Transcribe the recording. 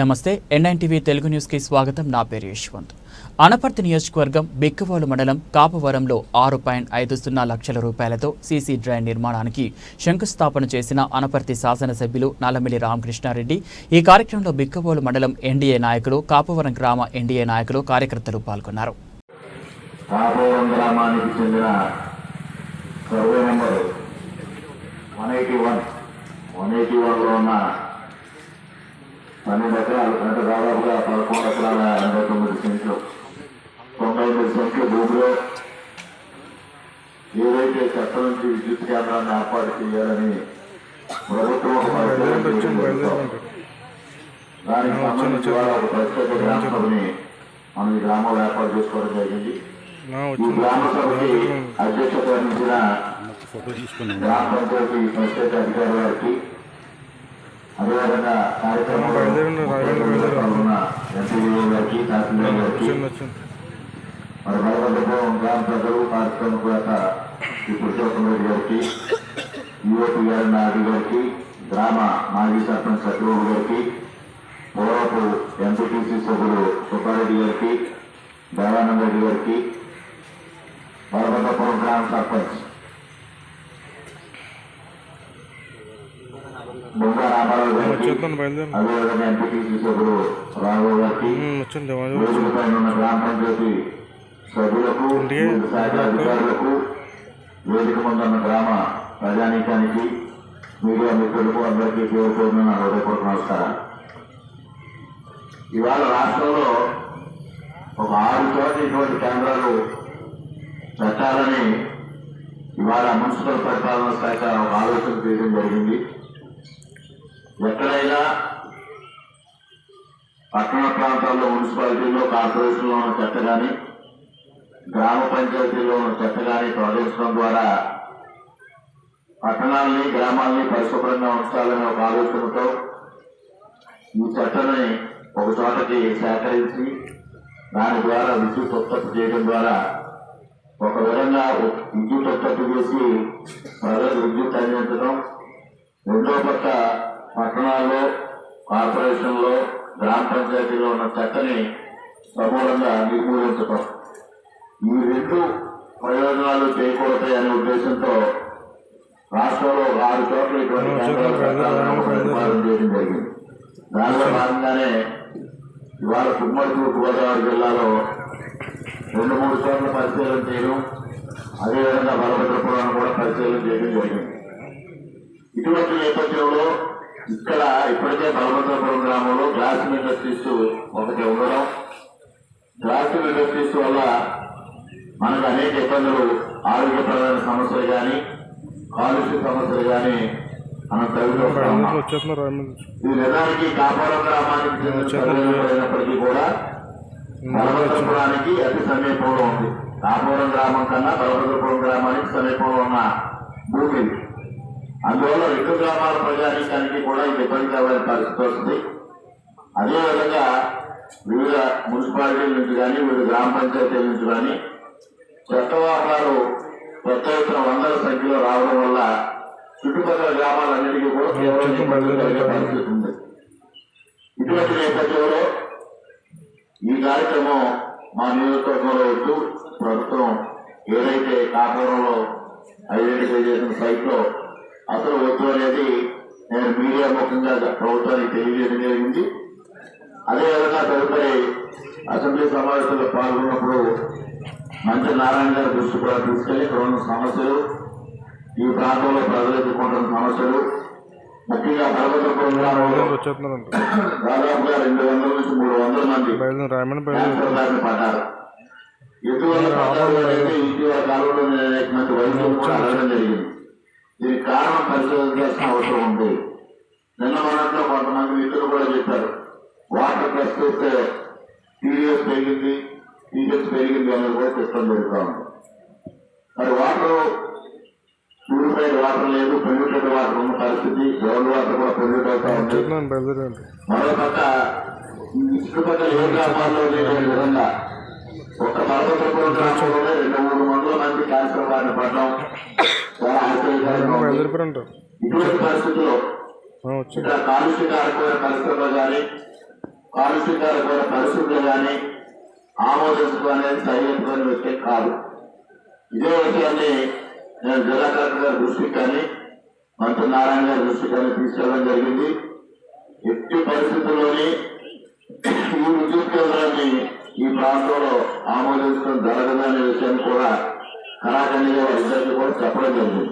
నమస్తే NIN TV Telugu న్యూస్కి స్వాగతం. నా పేరు యశ్వంత్. అనపర్తి నియోజకవర్గం బిక్కవోలు మండలం కాపవరంలో ఆరు పాయింట్ ఐదు సున్నా లక్షల రూపాయలతో సీసీ డ్రైన్ నిర్మాణానికి శంకుస్థాపన చేసిన అనపర్తి శాసనసభ్యులు నల్లమిల్లి రామకృష్ణారెడ్డి ఈ కార్యక్రమంలో బిక్కవోలు మండలం ఎన్డీఏ నాయకులు కాపవరం గ్రామ ఎన్డీఏ నాయకులు కార్యకర్తలు పాల్గొన్నారు. Survey number one eighty one one eighty వన్లో ఉన్న పన్నెండు ఎకరాలు అంటే దాదాపుగా పదకొండు ఎకరాల ఎనభై తొమ్మిది సెంట్లు. తొంభై ఎనిమిది సెంట్లు భూమిలో. ఏదైతే చట్టం నుంచి విద్యుత్ కేంద్రాన్ని ఏర్పాటు చేయాలని ప్రభుత్వం ఒక. దానికి సంబంధించి కూడా ఒక ప్రత్యేక గ్రామ సభని మనం ఈ గ్రామంలో ఏర్పాటు చేసుకోవడం జరిగింది. ఈ గ్రామ సభకి అధ్యక్షత వహించిన గ్రామ పంచాయతీ ప్రత్యేక అధికారి గారికి అదేవిధంగా కార్యక్రమంలో. పాల్గొన్న ఎంపీడీఓ గారికి తహసీల్దార్ గారికి మరి బలవంతపురం గ్రామ ప్రజలు కార్యక్రమకర్త శ్రీ పురుషోత్తమ రెడ్డి గారికి యువతి గారి నాయుడు గారికి గ్రామ మాజీ సర్పంచ్ సత్యబాబు గారికి పూర్వపు ఎంపీటీసీ సభ్యులు సుబ్బారెడ్డి గారికి దేవానంద రెడ్డి గారికి బలవంతపురం గ్రామ సర్పంచ్ బొంగ రామారావు గారికి వచ్చేస్తాను బయలుదేరి అదేవిధంగా ఎంపీటీసీ సభ్యులు రాఘవ్ గారికి వచ్చింది దేవాది వేదిక పైన ఉన్న గ్రామ పంచాయతీ సభ్యులకు ఇంటికి శాఖ అధికారులకు వేదిక ముందున్న గ్రామ ప్రజానీకానికి మీడియా మిత్రులకు అందరికీ నా హృదయపూర్వక నమస్కారాలు. ఇవాళ రాష్ట్రంలో ఒక ఆరు చోట్ల ఇటువంటి కేంద్రాలు పెట్టాలని ఇవాళ మున్సిపల్ పరిపాలన శాఖ ఒక ఆలోచన చేయడం జరిగింది. ఎక్కడైనా పట్టణ ప్రాంతాల్లో మున్సిపాలిటీలో కార్పొరేషన్లో ఉన్న చెత్త కానీ గ్రామ పంచాయతీలో ఉన్న చెత్త కానీ తొలగించడం ద్వారా పట్టణాలని గ్రామాలని పరిశుభ్రంగా ఉంచాలనే ఒక ఆలోచనతో ఈ చెత్తని ఒక చోటకి సేకరించి దాని ద్వారా విద్యుత్ ఉత్పత్తి చేయడం ద్వారా ఒక విధంగా విద్యుత్ ఉత్పత్తి చేసి ప్రజలకు విద్యుత్ అందించడం రెండో పక్క పట్టణాల్లో కార్పొరేషన్లో గ్రామ పంచాయతీలో ఉన్న చెత్తని సమూలంగా నిర్మూలించడం ఈ రెండు ప్రయోజనాలు చేకూడతాయి అనే ఉద్దేశంతో రాష్ట్రంలో ఆరు చోట్ల ఇటువంటి చేయడం జరిగింది. దానిలో భాగంగానే ఇవాళ ఉమ్మడి తూర్పు గోదావరి జిల్లాలో రెండు మూడు చోట్ల పరిశీలన చేయడం అదేవిధంగా బలభద్రపురాన్ని కూడా పరిశీలన చేయడం జరిగింది. ఇటువంటి నేపథ్యంలో ఇక్కడ ఇప్పటికే బలభద్రపురం గ్రామంలో గ్లాస్ ఇండస్ట్రీస్ ఒకటి ఉండడం. గ్లాస్ ఇండస్ట్రీస్ వల్ల మనకు అనేక ఇబ్బందులు ఆరోగ్యపరమైన సమస్యలు కానీ కాలుష్య సమస్యలు కానీ మనం తగ్గుతూ ఉన్నాం వచ్చేస్తున్నారు రాయమండ్రి ఈ నిజానికి కాపాడం గ్రామానికి చెందిన ప్రజలు అయినప్పటికీ కూడా బలభద్రపురానికి అతి సమీపంలో ఉంది. కాపురం గ్రామం కన్నా బలభద్రపురం గ్రామానికి సమీపంలో ఉన్న భూమి. అందువల్ల రెండు గ్రామాల ప్రజానీకానికి కూడా ఇది ఇబ్బందికరమైన పరిస్థితి వస్తుంది. అదేవిధంగా వివిధ మున్సిపాలిటీల నుంచి కానీ వివిధ గ్రామ పంచాయతీల నుంచి కానీ చెత్త వాహనాలు పెద్ద ఎత్తున వందల సంఖ్యలో రావడం వల్ల చుట్టుపక్కల గ్రామాలన్నిటికీ కూడా కేవలం ఇబ్బందులు కలిగే పరిస్థితి ఉంది. ఇటువంటి నేపథ్యంలో ఈ కార్యక్రమం మా నియోజకవర్గంలో ప్రభుత్వం ఏదైతే కాపురంలో ఐడెంటిఫై చేసిన సైట్లో అసలు వద్దు అనేది నేను మీడియా ముఖంగా ప్రభుత్వానికి తెలియజేయడం జరిగింది. అదేవిధంగా తదుపరి అసెంబ్లీ సమావేశంలో పాల్గొన్నప్పుడు మంత్రి నారాయణ గారి దృష్టి కూడా తీసుకెళ్ళి ఇక్కడ ఉన్న సమస్యలు ఈ ప్రాంతంలో ప్రజలు ఎదుర్కొంటున్న సమస్యలు ముఖ్యంగా పర్వతపురం దాదాపుగా రెండు వందల నుంచి మూడు వందల మంది పడ్డారు. ఎటువంటి పడ్డారు అనేది ఇటీవల కాలంలో నేను అనేక మంది వైద్యులు కూడా అడగడం జరిగింది. దీనికి కారణం పరిశోధించాల్సిన అవసరం ఉంది. నిన్న మొన్నట్లో కొంతమంది మిత్రులు కూడా చెప్పారు. వాటర్ టెస్ట్ చేస్తే టీడీఎస్ పెరిగింది టీడీఎస్ పెరిగింది అనేది కూడా చెప్పడం జరుగుతూ ఉంది. మరి వాటర్ ప్యూరిఫైడ్ వాటర్ లేదు పొల్యూటెడ్ వాటర్ ఉన్న పరిస్థితి గ్రౌండ్ వాటర్ కూడా పొల్యూట్ అవుతా ఉంది. బయలుదేరండి మరోపక్క ఈ చుట్టుపక్కల ఏ గ్రామాల్లో లేని విధంగా ఒక పర్వతపురం గ్రామంలోనే రెండు మూడు వందల మంది క్యాన్సర్ బారిన పడడం చాలా ఆశ్చర్యకరంగా ఇటువంటి పరిస్థితుల్లో ఇక్కడ పరిశ్రమలు కానీ పారిశుద్ధ్యాలు కూడా కానీ ఆమోదించడం అనేది సరిహద్దుకునే వ్యక్తి కాదు ఇదే విషయాన్ని నేను జిల్లా కలెక్టర్ గారి దృష్టికి కానీ మంత్రి నారాయణ గారి దృష్టికి కానీ తీసుకెళ్ళడం జరిగింది ఎట్టి పరిస్థితుల్లోనే ఈ విద్యుత్ కేంద్రాన్ని ఈ ప్రాంతంలో ఆమోదించడం జరగదు అనే విషయాన్ని కూడా కళాఖండిగా వారిద్దరికి కూడా చెప్పడం జరిగింది.